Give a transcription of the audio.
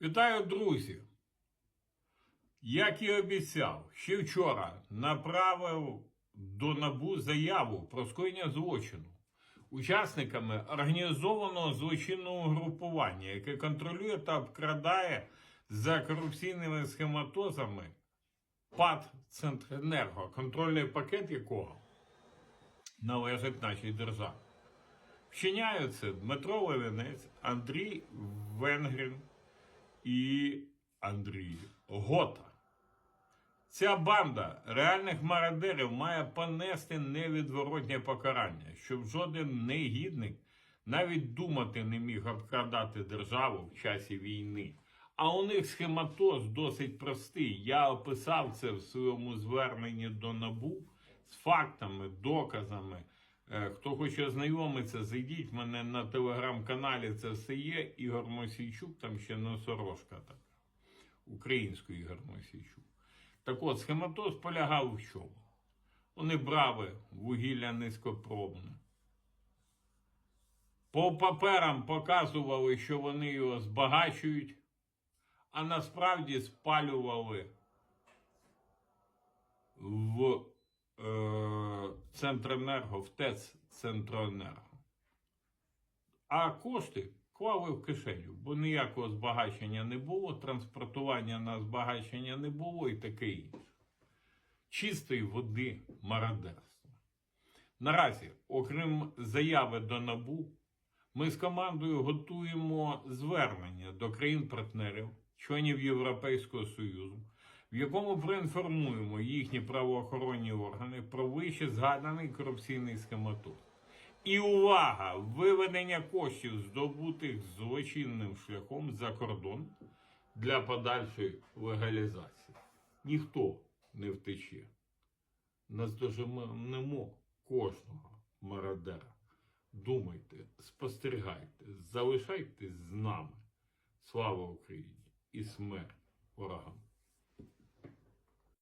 Вітаю, друзі! Як і обіцяв, ще вчора направив до НАБУ заяву про скоєння злочину учасниками організованого злочинного групування, яке контролює та обкрадає за корупційними схематозами ПАД Центренерго, контрольний пакет якого належить нашій державі. Вчиняють це Дмитро Левінець, Андрій Венгрін і Андрій Гота. Ця банда реальних мародерів має понести невідворотнє покарання, щоб жоден негідник навіть думати не міг обкрадати державу в часі війни. А у них схематоз досить простий. Я описав це в своєму зверненні до НАБУ з фактами, доказами. Е, Хто хоче ознайомитися, зайдіть в мене на телеграм-каналі. Це все є. Ігор Мосійчук, там ще носорожка така. Українською Ігор Мосійчук. Так от, схематоз полягав в чому? Вони брали вугілля низькопробне. По паперам показували, що вони його збагачують, а насправді спалювали в е, Центренерго, в ТЕЦ Центроенерго. А кошти клали в кишеню, бо ніякого збагачення не було, транспортування на збагачення не було і таке інше. Чистої води мародерства. Наразі, окрім заяви до НАБУ, ми з командою готуємо звернення до країн-партнерів, членів Європейського Союзу, в якому проінформуємо їхні правоохоронні органи про вище згаданий корупційний схематоз. І увага! Виведення коштів, здобутих злочинним шляхом за кордон для подальшої легалізації. Ніхто не втече. Наздоженемо кожного мародера. Думайте, спостерігайте, залишайтесь з нами. Слава Україні і смерть ворогам!